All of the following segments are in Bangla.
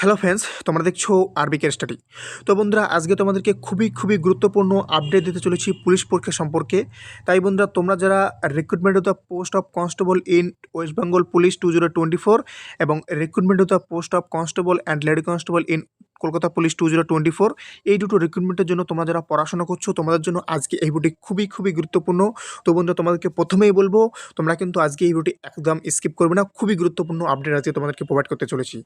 হ্যালো ফ্রেন্ডস, তোমরা দেখছ আরবিকের স্টাডি। তো বন্ধুরা, আজকে তোমাদেরকে খুবই খুবই গুরুত্বপূর্ণ আপডেট দিতে চলেছি পুলিশ পরীক্ষা সম্পর্কে। তাই বন্ধুরা, তোমরা যারা recruitment of the post of constable in West Bengal police two zero twenty four এবং recruitment of the post of constable and lady constable in Kolkata police two zero twenty four. এই দুটো রিক্রুটমেন্টের জন্য তোমরা যারা পড়াশোনা করছ, তোমাদের জন্য আজকে এই ভিডিওটি খুবই খুবই গুরুত্বপূর্ণ। তো বন্ধুরা, তোমাদেরকে প্রথমেই বলব, তোমরা কিন্তু আজকে এই ভিডিওটি একদম স্কিপ করবে না। খুবই গুরুত্বপূর্ণ আপডেট আজকে তোমাদেরকে প্রোভাইড করতে চলেছি।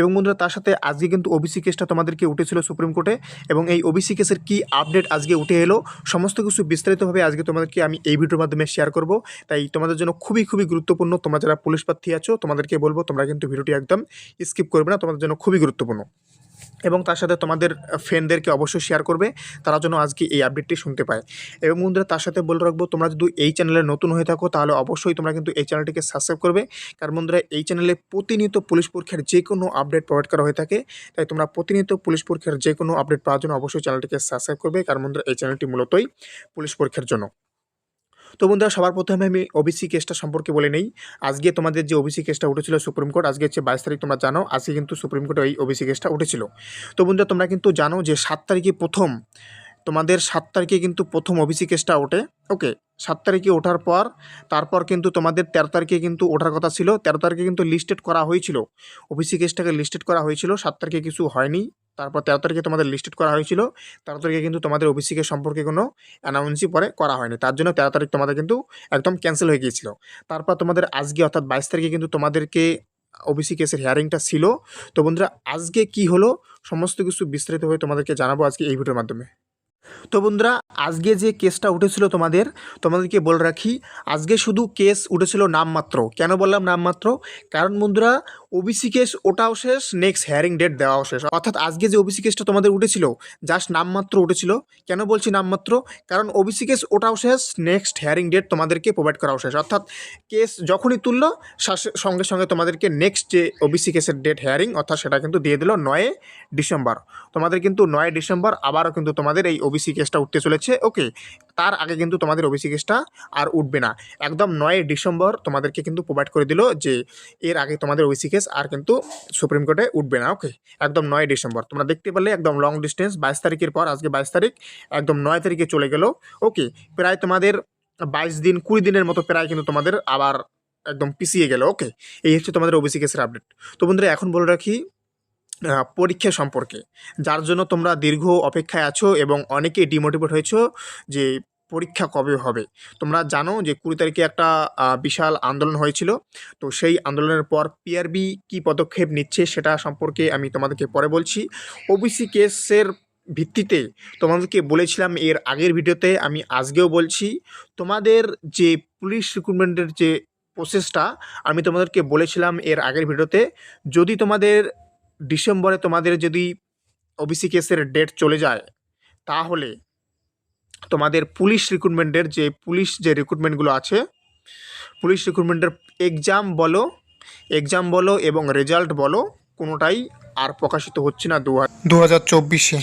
এবং বন্ধুরা, তার সাথে আজকে কিন্তু ওবিসি কেসটা তোমাদেরকে উঠেছিল সুপ্রিম কোর্টে এবং এই ওবিসি কেসের কি আপডেট আজকে উঠে এলো, সমস্ত কিছু বিস্তারিতভাবে আজকে তোমাদেরকে আমি এই ভিডিওর মাধ্যমে শেয়ার করব। তাই তোমাদের জন্য খুবই খুবই গুরুত্বপূর্ণ। তোমরা যারা পুলিশ প্রার্থী আছো, তোমাদেরকে বলব, তোমরা কিন্তু ভিডিওটি একদম স্কিপ করবে না। তোমাদের জন্য খুবই গুরুত্বপূর্ণ। এবং তার সাথে তোমাদের ফ্রেন্ডদেরকে অবশ্যই শেয়ার করবে, তারা যেন আজকে এই আপডেটটি শুনতে পায়। এবং বন্ধুরা, তার সাথে বলে রাখব, তোমরা যদি এই চ্যানেলে নতুন হয়ে থাকো, তাহলে অবশ্যই তোমরা কিন্তু এই চ্যানেলটিকে সাবস্ক্রাইব করবে। কারণ বন্ধুরা, এই চ্যানেলে প্রতিনিয়ত পুলিশ পরীক্ষার যে কোনো আপডেট প্রোভাইড করা হয়ে থাকে। তাই তোমরা প্রতিনিয়ত পুলিশ পরীক্ষার যে কোনো আপডেট পাওয়ার জন্য অবশ্যই চ্যানেলটিকে সাবস্ক্রাইব করবে। কারণ বন্ধুরা, এই চ্যানেলটি মূলতই পুলিশ পরীক্ষার জন্য। তো বন্ধুরা, সবার প্রথমে আমি ওবিসি কেসটা সম্পর্কে বলে নেই। আজকে তোমাদের যে ওবিসি কেসটা উঠেছিল সুপ্রিম কোর্ট আজকে হচ্ছে বাইশ তারিখ তোমরা জানো, আজকে কিন্তু সুপ্রিম কোর্টে ওই ওবিসি কেসটা উঠেছিল। তো বন্ধুরা, তোমরা কিন্তু জানো যে সাত তারিখে প্রথম, তোমাদের সাত তারিখে কিন্তু প্রথম ওবিসি কেসটা ওঠে। ওকে, সাত তারিখে ওঠার পর, তারপর কিন্তু তোমাদের তেরো তারিখে কিন্তু ওঠার কথা ছিল, তেরো তারিখে কিন্তু লিস্টেড করা হয়েছিল। ওবিসি কেসটাকে লিস্টেড করা হয়েছিল, সাত তারিখে কিছু হয়নি। তারপর তেরো তারিখে তোমাদের লিস্টেড করা হয়েছিল। তেরো তারিখে কিন্তু তোমাদের ওবিসিকে সম্পর্কে কোনো অ্যানাউন্সই পরে করা হয়নি। তার জন্য তেরো তারিখ তোমাদের কিন্তু একদম ক্যান্সেল হয়ে গিয়েছিল। তারপর তোমাদের আজকে অর্থাৎ বাইশ তারিখে কিন্তু তোমাদেরকে ওবিসি কেসের হিয়ারিংটা ছিল। তো বন্ধুরা, আজকে কি হলো? সমস্ত কিছু বিস্তারিতভাবে তোমাদেরকে জানাব আজকে এই ভিডিওর মাধ্যমে। তো বন্ধুরা, আজকে যে কেসটা উঠেছিল তোমাদের, তোমাদেরকে বলে রাখি, আজকে শুধু কেস উঠেছিল নামমাত্র। কেন বললাম নামমাত্র? কারণ বন্ধুরা ওবিসি কেস ওটাও শেষ নেক্সট হেয়ারিং ডেট দেওয়াও শেষ। অর্থাৎ আজকে যে ওবিসি কেসটা তোমাদের উঠেছিল জাস্ট নামমাত্র উঠেছিল। কেন বলছি নামমাত্র? কারণ ওবিসি কেস ওটাও শেষ নেক্সট হেয়ারিং ডেট তোমাদেরকে প্রোভাইড করাও শেষ। অর্থাৎ কেস যখনই তুললো সঙ্গে সঙ্গে তোমাদেরকে নেক্সট যে ওবিসি কেসের ডেট হেয়ারিং অর্থাৎ সেটা কিন্তু দিয়ে দিল নয় ডিসেম্বর। তোমাদের কিন্তু নয় ডিসেম্বর, আবারও কিন্তু তোমাদের এই ওবিসি কেসটা উঠতে চলেছে ওকে তার আগে কিন্তু তোমাদের ওবিসি কেসটা আর উঠবে না। একদম নয় ডিসেম্বর তোমাদেরকে কিন্তু প্রোভাইড করে দিল যে, এর আগে তোমাদের ওবিসি কেস আর কিন্তু সুপ্রিম কোর্টে উঠবে না ওকে একদম নয় ডিসেম্বর। তোমরা দেখতে পারলে একদম লং ডিস্টেন্স বাইশ তারিখের পর, আজকে বাইশ তারিখ, একদম নয় তারিখে চলে গেল ওকে প্রায় তোমাদের বাইশ দিন, কুড়ি দিনের মতো প্রায় কিন্তু তোমাদের আবার একদম পিছিয়ে গেল ওকে এই হচ্ছে তোমাদের ওবিসি কেসের আপডেট তো বন্ধুরা, এখন বলে রাখি পরীক্ষা সম্পর্কে। যার জন্য তোমরা দীর্ঘ অপেক্ষায় আছো এবং অনেকেই ডিমোটিভেট হয়েছো যে পরীক্ষা কবে হবে। তোমরা জানো যে কুড়ি তারিখে একটা বিশাল আন্দোলন হয়েছিল। তো সেই আন্দোলনের পর পিআরবি কি পদক্ষেপ নিচ্ছে সেটা সম্পর্কে আমি তোমাদেরকে পরে বলছি। ওবিসি কেসের ভিত্তিতে তোমাদেরকে বলেছিলাম এর আগের ভিডিওতে, আমি আজকেও বলছি, তোমাদের যে পুলিশ রিক্রুটমেন্টের যে প্রসেসটা আমি তোমাদেরকে বলেছিলাম এর আগের ভিডিওতে, যদি তোমাদের ডিসেম্বরে তোমাদের যদি ওবিসি কেসের ডেট চলে যায় তাহলে তোমাদের পুলিশ রিক্রুটমেন্টের যে পুলিশ যে রিক্রুটমেন্টগুলো আছে পুলিশ রিক্রুটমেন্টের এক্সাম বলো এক্সাম বলো এবং রেজাল্ট বলো কোনোটাই আর প্রকাশিত হচ্ছে না দু হাজার চব্বিশে।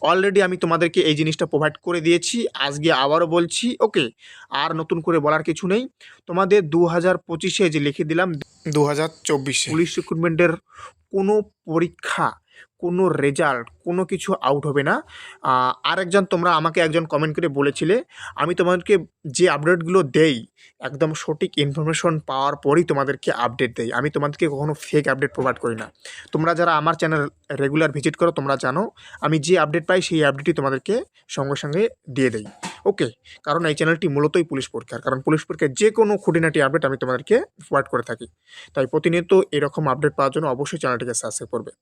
অলরেডি আমি তোমাদেরকে এই জিনিসটা প্রোভাইড করে দিয়েছি আজকে আবারও বলছি ওকে আর নতুন করে বলার কিছু নেই। তোমাদের দু হাজার পঁচিশে যে লিখে দিলাম দু হাজার চব্বিশে। পুলিশ রিক্রুটমেন্টের কোনো পরীক্ষা, কোনো রেজাল্ট কোনো কিছু আউট হবে না। আরেকজন তোমরা আমাকে একজন কমেন্ট করে বলেছিলে, আমি তোমাদেরকে যে আপডেটগুলো দেই, একদম সঠিক ইনফরমেশন পাওয়ার পরই তোমাদেরকে আপডেট দেই। আমি তোমাদেরকে কখনো ফেক আপডেট প্রোভাইড করি না। তোমরা যারা আমার চ্যানেল রেগুলার ভিজিট করো, তোমরা জানো, আমি যে আপডেট পাই, সেই আপডেটই তোমাদেরকে সঙ্গে সঙ্গে দিয়ে দেই। ওকে কারণ এই চ্যানেলটি মূলতই পুলিশ পরীক্ষার, কারণ পুলিশ পরীক্ষার যে কোনো খুঁটিনাটি আপডেট আমি তোমাদেরকে প্রোভাইড করে থাকি। তাই প্রতিনিয়ত এরকম আপডেট পাওয়ার জন্য অবশ্যই চ্যানেলটিকে সাবস্ক্রাইব করবে।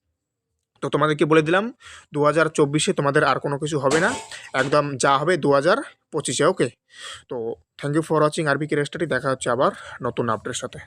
তো তোমাদেরকে বলে দিলাম দু হাজার চব্বিশে তোমাদের আর কোনো কিছু হবে না, একদম যা হবে দু হাজার পঁচিশে ওকে তো থ্যাংক ইউ ফর ওয়াচিং আরবি কে রেস্টারি দেখা হচ্ছে আবার নতুন আপডেটের সাথে।